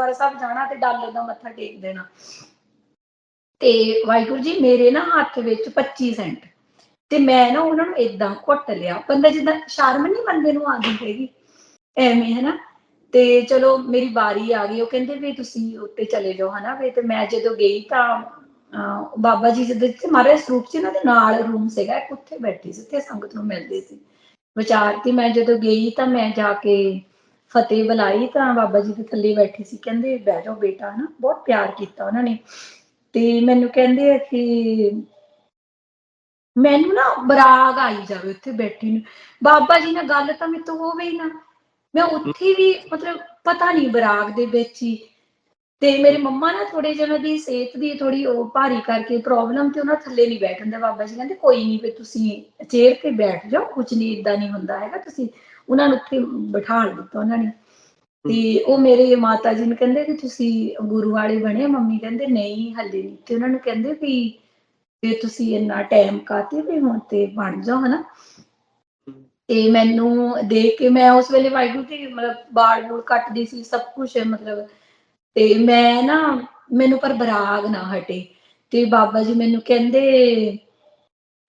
ਗੁਰਦੁਆਰਾ ਸਾਹਿਬ ਜਾਣਾ ਤੇ ਡਾਲਰ ਦਾ ਮੱਥਾ ਟੇਕ ਦੇਣਾ। ਤੇ ਵਾਹਿਗੁਰੂ ਜੀ, ਮੇਰੇ ਨਾ ਹੱਥ ਵਿੱਚ 25 ਸੈਂਟ। ਤੇ ਮੈਂ ਨਾ ਉਹਨਾਂ ਨੂੰ ਇਦਾਂ ਘੁੱਟ ਲਿਆ। ਬੰਦਾ ਜਿੱਦਾਂ ਸ਼ਰਮ ਨਹੀਂ ਬੰਦੇ ਨੂੰ ਆਉਂਦੀ ਹੈਗੀ। ਐਵੇਂ ਹੈ ਨਾ ਤੇ ਚਲੋ, ਮੇਰੀ ਵਾਰੀ ਆ ਗਈ। ਉਹ ਕਹਿੰਦੇ ਵੀ ਤੁਸੀਂ ਉੱਤੇ ਚਲੇ ਜਾਓ, ਹਨਾ? ਵੀ ਤੇ ਮੈਂ ਜਦੋਂ ਗਈ ਤਾਂ ਬਾਬਾ ਜੀ ਜਦੋਂ ਇੱਥੇ ਮਹਾਰਾਜ ਸਰੂਪ ਸੀ, ਉਹਨਾਂ ਦੇ ਨਾਲ ਰੂਮ ਸੀਗਾ। ਉੱਥੇ ਬੈਠੀ ਸੀ ਤੇ ਸੰਗਤ ਨੂੰ ਮਿਲਦੇ ਸੀ। ਵਿਚਾਰ ਤੇ ਮੈਂ ਜਦੋਂ ਗਈ ਤਾਂ ਮੈਂ ਜਾ ਕੇ ਫਤਿਹ ਬੁਲਾਈ ਤਾਂ ਬਾਬਾ ਜੀ ਦੇ ਥੱਲੇ ਬੈਠੇ ਸੀ, ਕਹਿੰਦੇ ਬਹਿ ਜਾਓ ਬੇਟਾ, ਹਨਾ, ਬਹੁਤ ਪਿਆਰ ਕੀਤਾ ਉਹਨਾਂ ਨੇ। ਤੇ ਮੈਨੂੰ ਕਹਿੰਦੇ ਕਿ ਮੈਨੂੰ ਨਾ ਬਰਾਗ ਆਈ ਜਾਵੇ ਉੱਥੇ ਬੈਠੀ ਨੂੰ। ਬਾਬਾ ਜੀ ਨਾਲ ਗੱਲ ਤਾਂ ਮੇਰੇ ਹੋਵੇ ਹੀ ਨਾ। ਮੈਂ ਉੱਥੇ ਵੀ ਮਤਲਬ ਪਤਾ ਨਹੀਂ ਬਰਾਗ ਦੇ ਵਿੱਚ ਹੀ। ਤੇ ਮੇਰੇ ਮੰਮਾ ਨਾ ਥੋੜੇ ਜਿਹੇ ਦੀ ਸਿਹਤ ਦੀ ਥੋੜੀ ਉਹ ਭਾਰੀ ਕਰਕੇ ਪ੍ਰੋਬਲਮ ਤੇ ਉਹਨਾਂ ਥੱਲੇ ਨਹੀਂ ਬੈਠਣ ਦੇ ਬਾਬਾ ਜੀ ਕਹਿੰਦੇ, ਕੋਈ ਨਹੀਂ, ਵੀ ਤੁਸੀਂ ਚੇਅਰ ਤੇ ਬੈਠ ਜਾਓ ਕੁਝ ਨਹੀਂ ਇਦਾਂ ਨਹੀਂ ਹੁੰਦਾ ਹੈਗਾ, ਤੁਸੀਂ ਉਹਨਾਂ ਨੂੰ ਉੱਥੇ ਬਿਠਾ ਦਿੱਤਾ ਉਹਨਾਂ ਨੇ। ਤੇ ਉਹ ਮੇਰੇ ਮਾਤਾ ਜੀ ਨੂੰ ਕਹਿੰਦੇ ਕਿ ਤੁਸੀਂ ਗੁਰੂ ਵਾਲੇ ਬਣੇ ਮੰਮੀ ਕਹਿੰਦੇ ਨਹੀਂ ਹੱਲੇ ਨਹੀਂ। ਤੇ ਉਹਨਾਂ ਨੂੰ ਕਹਿੰਦੇ ਵੀ ਤੇ ਤੁਸੀਂ ਇੰਨਾ ਟਾਈਮ ਕਾਤੇ ਵੀ ਹੁਣ ਤੇ ਬਣ ਜਾਓ ਹਨਾ। ਤੇ ਮੈਨੂੰ ਦੇਖ ਕੇ ਮੈਂ ਉਸ ਵੇਲੇ ਵਾਹਿਗੁਰੂ ਦੀ ਮਤਲਬ ਬਾਲ ਬੂਲ ਕੱਟਦੀ ਸੀ ਸਭ ਕੁਝ ਮਤਲਬ ਤੇ ਮੈਂ ਨਾ ਮੈਨੂੰ ਪਰ ਬਰਾਗ ਨਾ ਹਟੇ। ਤੇ ਬਾਬਾ ਜੀ ਮੈਨੂੰ ਕਹਿੰਦੇ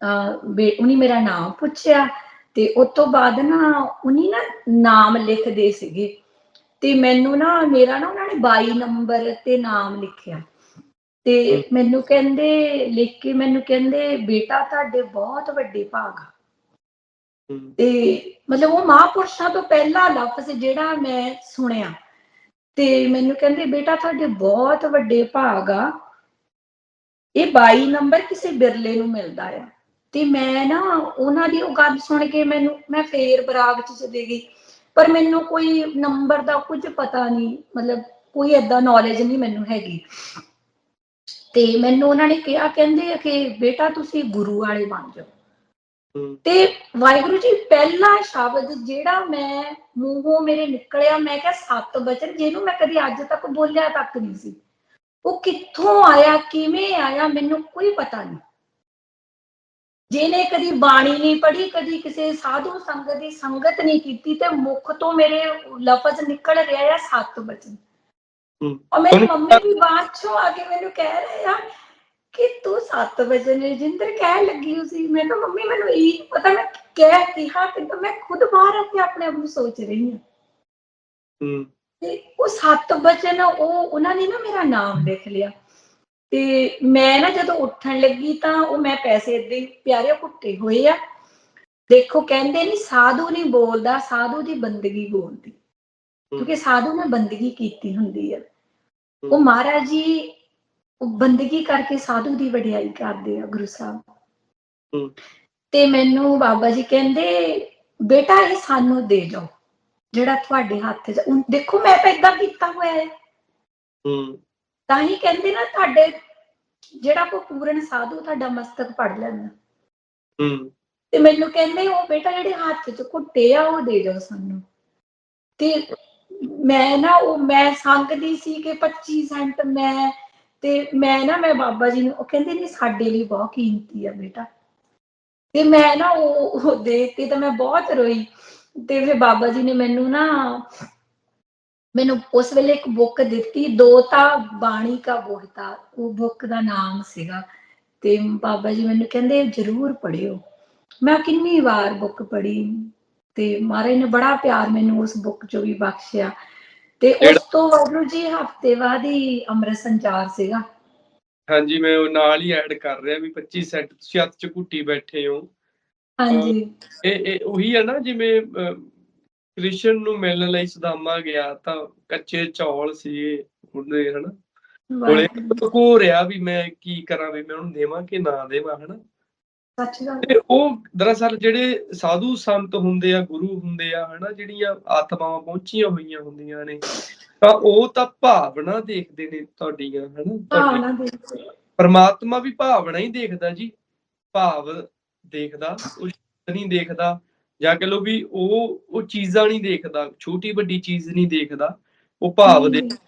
ਆ ਉਹਨੇ ਮੇਰਾ ਨਾਮ ਪੁੱਛਿਆ ਤੇ ਉਸ ਤੋਂ ਬਾਅਦ ਨਾ ਉਹਨੇ ਨਾ ਨਾਮ ਲਿਖਦੇ ਸੀਗੇ। ਤੇ ਮੈਨੂੰ ਨਾ, ਮੇਰਾ ਨਾ ਉਹਨਾਂ ਨੇ 22 ਨੰਬਰ ਤੇ ਨਾਮ ਲਿਖਿਆ। ਤੇ ਮੈਨੂੰ ਕਹਿੰਦੇ, ਲਿਖ ਕੇ ਮੈਨੂੰ ਕਹਿੰਦੇ, ਬੇਟਾ ਤੁਹਾਡੇ ਬਹੁਤ ਵੱਡੇ ਭਾਗ ਆ। ਤੇ ਮਤਲਬ ਉਹ ਮਹਾਪੁਰਸ਼ਾਂ ਤੋਂ ਪਹਿਲਾ ਲਫ਼ਜ਼ ਜਿਹੜਾ ਮੈਂ ਸੁਣਿਆ। ਤੇ ਮੈਨੂੰ ਕਹਿੰਦੇ, ਬੇਟਾ ਤੁਹਾਡੇ ਬਹੁਤ ਵੱਡੇ ਭਾਗ ਆ। ਇਹ 22 ਨੰਬਰ ਕਿਸੇ ਬਿਰਲੇ ਨੂੰ ਮਿਲਦਾ ਆ। ਤੇ ਮੈਂ ਨਾ ਉਹਨਾਂ ਦੀ ਉਹ ਗੱਲ ਸੁਣ ਕੇ ਮੈਨੂੰ ਮੈਂ ਫੇਰ ਬਰਾਗ ਚ ਚਲੀ ਗਈ। ਪਰ ਮੈਨੂੰ ਕੋਈ ਨੰਬਰ ਦਾ ਕੁਝ ਪਤਾ ਨਹੀਂ ਮਤਲਬ ਕੋਈ ਏਦਾਂ ਨੌਲੇਜ ਨਹੀਂ ਮੈਨੂੰ ਹੈਗੀ। ਤੇ ਮੈਨੂੰ ਉਹਨਾਂ ਨੇ ਕਿਹਾ ਕਹਿੰਦੇ ਆ ਕਿ ਬੇਟਾ ਤੁਸੀਂ ਗੁਰੂ ਵਾਲੇ ਬਣ ਜਾਓ। ਤੇ ਵਾਹਿਗੁਰੂ ਜੀ ਪਹਿਲਾ ਸ਼ਬਦ ਜਿਹੜਾ ਮੈਂ ਮੂੰਹੋਂ ਮੇਰੇ ਨਿਕਲਿਆ ਮੈਂ ਕਿਹਾ ਸੱਤ ਬਚਨ ਜਿਹਨੂੰ ਮੈਂ ਕਦੀ ਅੱਜ ਤੱਕ ਬੋਲਿਆ ਤੱਕ ਨਹੀਂ ਸੀ। ਉਹ ਕਿੱਥੋਂ ਆਇਆ ਕਿਵੇਂ ਆਇਆ ਮੈਨੂੰ ਕੋਈ ਪਤਾ ਨਹੀਂ। ਜਿਹਨੇ ਕਦੀ ਬਾਣੀ ਨਹੀਂ ਪੜ੍ਹੀ ਕਦੀ ਕਿਸੇ ਸਾਧੂ ਸੰਗਤ ਦੀ ਸੰਗਤ ਨਹੀਂ ਕੀਤੀ ਤੇ ਮੁਖ ਤੋਂ ਮੇਰੇ ਲਫ਼ਜ਼ ਨਿਕਲ ਰਿਹਾ ਆ ਸੱਤ ਬਚਨ ਔਰ ਮੇਰੀ ਮੰਮੀ ਵੀ ਬਾਅਦ ਚੋਂ ਆ ਕੇ ਮੈਨੂੰ ਕਹਿ ਰਹੇ ਆ ਕਿ ਤੂੰ 7 ਵਜੇ ਨੇ ਜਿੰਦਰ ਕਹਿ ਲੱਗੀ ਸੀ। ਮੈਂ ਕਿਹਾ ਮੰਮੀ ਮੈਨੂੰ ਇਹ ਪਤਾ ਮੈਂ ਕਹਿ ਕਿਹਾ ਕਿ ਮੈਂ ਖੁਦ ਬਾਹਰ ਆ ਕੇ ਆਪਣੇ ਆਪ ਨੂੰ ਸੋਚ ਰਹੀ ਹਾਂ। ਹੂੰ। ਉਹ 7 ਵਜੇ ਨਾ ਉਹ ਉਹਨਾਂ ਨੇ ਨਾ ਮੇਰਾ ਨਾਮ ਲਿਖ ਲਿਆ। ਤੇ ਮੈਂ ਨਾ ਜਦੋਂ ਉੱਠਣ ਲੱਗੀ ਤਾਂ ਉਹ ਮੈਂ ਪੈਸੇ ਹੀ ਪਿਆਰੇ ਕੁੱਟੇ ਹੋਏ ਆ। ਦੇਖੋ ਕਹਿੰਦੇ ਨਹੀਂ ਸਾਧੂ ਨਹੀਂ ਬੋਲਦਾ ਸਾਧੂ ਦੀ ਬੰਦਗੀ ਬੋਲਦੀ। ਕਿਉਂਕਿ ਸਾਧੂ ਨੇ ਬੰਦਗੀ ਕੀਤੀ ਹੁੰਦੀ ਆ। ਉਹ ਮਹਾਰਾਜ ਜੀ ਉਹ ਬੰਦਗੀ ਕਰਕੇ ਸਾਧੂ ਦੀ ਵਡਿਆਈ ਕਰਦੇ ਆ ਗੁਰੂ ਸਾਹਿਬ। ਤੇ ਮੈਨੂੰ ਬਾਬਾ ਜੀ ਕਹਿੰਦੇ ਬੇਟਾ ਇਹ ਸਾਨੂੰ ਦੇ ਜਾਓ। ਜਿਹੜਾ ਤੁਹਾਡੇ ਹੱਥ 'ਚ ਦੇਖੋ ਮੈਂ ਤਾਂ ਇਦਾਂ ਕੀਤਾ ਹੋਇਆ ਹੂੰ। ਤਾਂ ਹੀ ਕਹਿੰਦੇ ਨਾ ਤੁਹਾਡੇ ਜਿਹੜਾ ਕੋ ਪੂਰਨ ਸਾਧੂ ਤੁਹਾਡਾ ਮਸਤਕ ਪੜ ਲੈਂਦਾ। ਹੂੰ। ਤੇ ਮੈਨੂੰ ਕਹਿੰਦੇ ਉਹ ਬੇਟਾ ਜਿਹੜੇ ਹੱਥ 'ਚ ਘੁੱਟੇ ਆ ਉਹ ਦੇ ਜਾਓ ਸਾਨੂੰ। ਤੇ ਮੈਂ ਨਾ ਉਹ ਮੈਂ ਸੰਗਦੀ ਸੀ ਕਿ 25 ਸੈਂਟ ਮੈਂ ਤੇ ਮੈਂ ਨਾ ਮੈਂ ਬਾਬਾ ਜੀ ਨੂੰ ਉਹ ਕਹਿੰਦੇ ਨਹੀਂ ਸਾਡੇ ਲਈ ਬਹੁਤ ਕੀਮਤੀ ਆ ਬੇਟਾ। ਤੇ ਮੈਂ ਨਾ ਉਹ ਉਹ ਦੇਖ ਕੇ ਤਾਂ ਮੈਂ ਬਹੁਤ ਰੋਈ। ਤੇ ਫਿਰ ਬਾਬਾ ਜੀ ਨੇ ਮੈਨੂੰ ਨਾ ਮੈਨੂੰ ਉਸ ਵੇਲੇ ਇੱਕ ਬੁੱਕ ਦਿੱਤੀ ਦੋਤਾ ਬਾਣੀ ਕਾ ਬੋਹਤਾ ਉਹ ਬੁੱਕ ਦਾ ਨਾਮ ਸੀਗਾ। ਤੇ ਬਾਬਾ ਜੀ ਮੈਨੂੰ ਕਹਿੰਦੇ ਜਰੂਰ ਪੜਿਓ ਮੈਂ ਕਿੰਨੀ ਵਾਰ ਬੁੱਕ ਪੜ੍ਹੀ ਤੇ ਮਹਾਰਾਜ ਨੇ ਬੜਾ ਪਿਆਰ ਮੈਨੂੰ ਉਸ ਬੁੱਕ ਚੋਂ ਵੀ ਬਖਸ਼ਿਆ। ਤੇ ਉਸ ਤੋਂ ਵਾਹਿਗੁਰੂ ਜੀ ਹਫ਼ਤੇ ਬਾਅਦ ਹੀ ਅੰਮ੍ਰਿਤ ਸੰਚਾਰ ਸੀਗਾ। ਹਾਂਜੀ ਮੈਂ ਉਹ ਨਾਲ ਹੀ ਐਡ ਕਰ ਰਿਹਾ ਵੀ 25 ਸੈਂਟ ਤੁਸੀਂ ਹੱਥ ਚ ਘੁੱਟੀ ਬੈਠੇ ਹੋ। ਹਾਂਜੀ। ਇਹ ਇਹ ਉਹੀ ਹੈ ਨਾ ਜਿਵੇਂ ਕ੍ਰਿਸ਼ਨ ਨੂੰ ਮਿਲਣ ਲਈ ਸੁਦਾਮਾ ਗਿਆ ਤਾਂ ਕੱਚੇ ਚੌਲ ਸੀ ਉਹਦੇ ਹਨਾ? ਕੋਲੇ ਕੋ ਰਿਹਾ ਵੀ ਮੈਂ ਕੀ ਕਰਾਂ ਵੀ ਮੈਂ ਉਹਨੂੰ ਦੇਵਾਂ ਕਿ ਨਾ ਦੇਵਾਂ ਹਨਾ? ਸੱਚ ਗੱਲ। ਤੇ ਉਹ ਦਰਅਸਲ ਜਿਹੜੇ ਸਾਧੂ ਸੰਤ ਹੁੰਦੇ ਆ ਗੁਰੂ ਹੁੰਦੇ ਆ ਹਨਾ? ਜਿਹੜੀਆਂ ਆਤਮਾਵਾਂ ਪਹੁੰਚੀਆਂ ਹੋਈਆਂ ਹੁੰਦੀਆਂ ਨੇ ਤਾਂ ਉਹ ਤਾਂ ਭਾਵਨਾ ਦੇਖਦੇ ਨੇ ਤੁਹਾਡੀਆਂ ਹਨਾ? ਭਾਵਨਾ ਪਰਮਾਤਮਾ ਵੀ ਭਾਵਨਾ ਹੀ ਦੇਖਦਾ ਜੀ। ਭਾਵ ਦੇਖਦਾ ਉਹ ਨਹੀਂ ਦੇਖਦਾ। ਜਾਂ ਕਹ ਲੋ ਵੀ ਉਹ ਉਹ ਚੀਜ਼ਾਂ ਨਹੀਂ ਦੇਖਦਾ, ਛੋਟੀ ਵੱਡੀ ਚੀਜ਼ ਨਹੀਂ ਦੇਖਦਾ, ਉਹ ਭਾਵ ਦੇ